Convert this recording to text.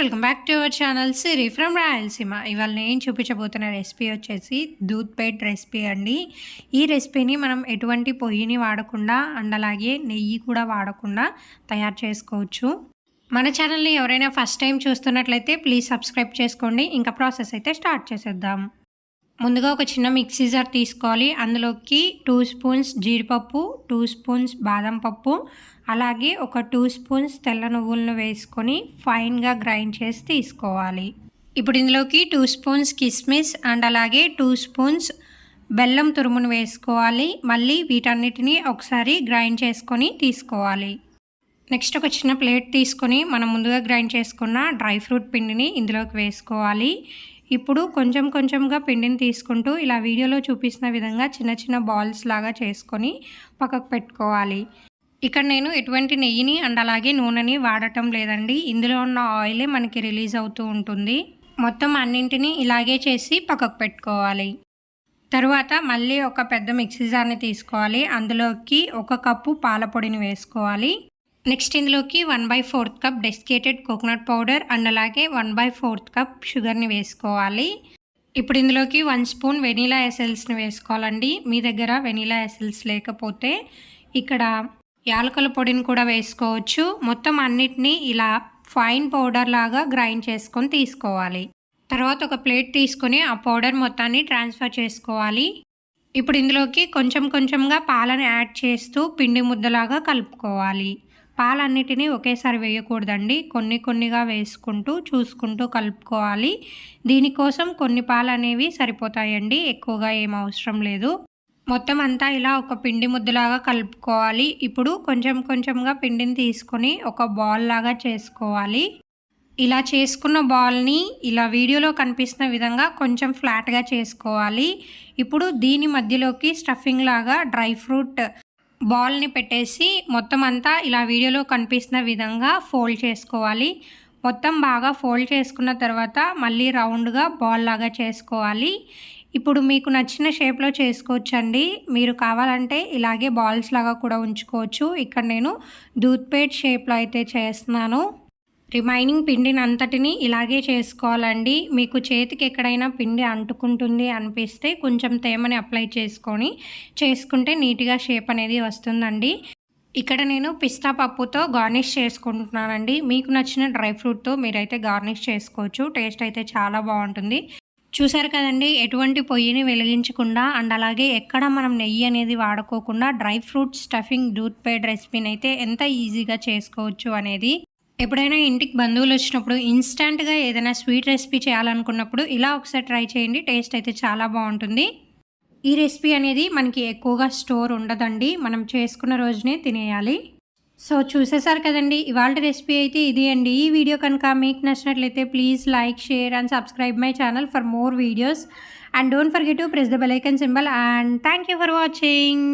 Welcome back to our channel Siri from Rayalaseema ఇవాళ నేను చూపించబోతున్న recipe వచ్చేసి దూద్ పేట్ రెసిపీ అండి. ఈ రెసిపీని మనం ఎటువంటి పొయ్యిని వాడకుండా అండ్ అలాగే నెయ్యి కూడా వాడకుండా తయారు చేసుకోవచ్చు. మన ఛానల్ని ఎవరైనా ఫస్ట్ టైం చూస్తున్నట్లయితే ప్లీజ్ సబ్స్క్రైబ్ చేసుకోండి. ఇంకా ప్రాసెస్ అయితే స్టార్ట్ చేసేద్దాం. ముందుగా ఒక చిన్న మిక్సీ జార్ తీసుకోవాలి. అందులోకి టూ స్పూన్స్ జీడిపప్పు టూ స్పూన్స్ బాదం పప్పు అలాగే ఒక టూ స్పూన్స్ తెల్ల నువ్వులను వేసుకొని ఫైన్గా గ్రైండ్ చేసి తీసుకోవాలి. ఇప్పుడు ఇందులోకి టూ స్పూన్స్ కిస్మిస్ అండ్ అలాగే టూ స్పూన్స్ బెల్లం తురుమును వేసుకోవాలి. మళ్ళీ వీటన్నిటిని ఒకసారి గ్రైండ్ చేసుకొని తీసుకోవాలి. నెక్స్ట్ ఒక చిన్న ప్లేట్ తీసుకొని మనం ముందుగా గ్రైండ్ చేసుకున్న డ్రై ఫ్రూట్ పిండిని ఇందులోకి వేసుకోవాలి. ఇప్పుడు కొంచెం కొంచెంగా పిండిని తీసుకుంటూ ఇలా వీడియోలో చూపిస్తున్న విధంగా చిన్న చిన్న బాల్స్ లాగా చేసుకొని పక్కకు పెట్టుకోవాలి. ఇక్కడ నేను ఎటువంటి నెయ్యిని అండ్ అలాగే నూనెని వాడటం లేదండి. ఇందులో ఉన్న ఆయిలే మనకి రిలీజ్ అవుతూ ఉంటుంది. మొత్తం అన్నింటినీ ఇలాగే చేసి పక్కకు పెట్టుకోవాలి. తరువాత మళ్ళీ ఒక పెద్ద మిక్సీ జార్ని తీసుకోవాలి. అందులోకి ఒక కప్పు పాల పొడిని వేసుకోవాలి. నెక్స్ట్ ఇందులోకి one by fourth cup desiccated coconut powder and అలాగే వన్ బై ఫోర్త్ కప్ షుగర్ని వేసుకోవాలి. ఇప్పుడు ఇందులోకి వన్ స్పూన్ వెనీలా ఎసెల్స్ని వేసుకోవాలండి. మీ దగ్గర వెనీలా ఎసెల్స్ లేకపోతే ఇక్కడ యాలకుల పొడిని కూడా వేసుకోవచ్చు. మొత్తం అన్నిటినీ ఇలా ఫైన్ పౌడర్ లాగా గ్రైండ్ చేసుకొని తీసుకోవాలి. తర్వాత ఒక ప్లేట్ తీసుకొని ఆ పౌడర్ మొత్తాన్ని ట్రాన్స్ఫర్ చేసుకోవాలి. ఇప్పుడు ఇందులోకి కొంచెం కొంచెంగా పాలను యాడ్ చేస్తూ పిండి ముద్దలాగా కలుపుకోవాలి. పాలన్నిటినీ ఒకేసారి వేయకూడదండి. కొన్ని కొన్నిగా వేసుకుంటూ చూసుకుంటూ కలుపుకోవాలి. దీనికోసం కొన్ని పాలు అనేవి సరిపోతాయండి. ఎక్కువగా ఏం అవసరం లేదు. మొత్తం అంతా ఇలా ఒక పిండి ముద్దలాగా కలుపుకోవాలి. ఇప్పుడు కొంచెం కొంచెంగా పిండిని తీసుకొని ఒక బాల్ లాగా చేసుకోవాలి. ఇలా చేసుకున్న బాల్ని ఇలా వీడియోలో కనిపిస్తున్న విధంగా కొంచెం ఫ్లాట్గా చేసుకోవాలి. ఇప్పుడు దీని మధ్యలోకి స్టఫింగ్ లాగా డ్రై ఫ్రూట్ బాల్ని పెట్టేసి మొత్తం అంతా ఇలా వీడియోలో కనిపిస్తున్న విధంగా ఫోల్డ్ చేసుకోవాలి. మొత్తం బాగా ఫోల్డ్ చేసుకున్న తర్వాత మళ్ళీ రౌండ్గా బాల్ లాగా చేసుకోవాలి. ఇప్పుడు మీకు నచ్చిన షేప్లో చేసుకోవచ్చండి. మీరు కావాలంటే ఇలాగే బాల్స్ లాగా కూడా ఉంచుకోవచ్చు. ఇక్కడ నేను దూత్పేట్ షేప్లో అయితే చేస్తున్నాను. రిమైనింగ్ పిండిని అంతటిని ఇలాగే చేసుకోవాలండి. మీకు చేతికి ఎక్కడైనా పిండి అంటుకుంటుంది అనిపిస్తే కొంచెం తేమని అప్లై చేసుకొని చేసుకుంటే నీట్గా షేప్ అనేది వస్తుందండి. ఇక్కడ నేను పిస్తా పప్పుతో గార్నిష్ చేసుకుంటున్నానండి. మీకు నచ్చిన డ్రై ఫ్రూట్తో మీరైతే గార్నిష్ చేసుకోవచ్చు. టేస్ట్ అయితే చాలా బాగుంటుంది. చూసారు కదండి ఎటువంటి పొయ్యిని వెలిగించకుండా అండ్ అలాగే ఎక్కడ మనం నెయ్యి అనేది వాడుకోకుండా dry fruit stuffing doodh peda రెసిపీని అయితే ఎంత ఈజీగా చేసుకోవచ్చు అనేది ఎప్పుడైనా ఇంటికి బంధువులు వచ్చినప్పుడు ఇన్స్టంట్గా ఏదైనా స్వీట్ రెసిపీ చేయాలనుకున్నప్పుడు ఇలా ఒకసారి ట్రై చేయండి టేస్ట్ అయితే చాలా బాగుంటుంది. ఈ రెసిపీ అనేది మనకి ఎక్కువగా స్టోర్ ఉండదండి మనం చేసుకున్న రోజునే తినేయాలి. సో చూసేసారు కదండి ఇవాళ రెసిపీ అయితే ఇది అండి. ఈ వీడియో కనుక మీకు నచ్చినట్లయితే please like share and subscribe my channel for more videos and don't forget to press the bell icon symbol and thank you for watching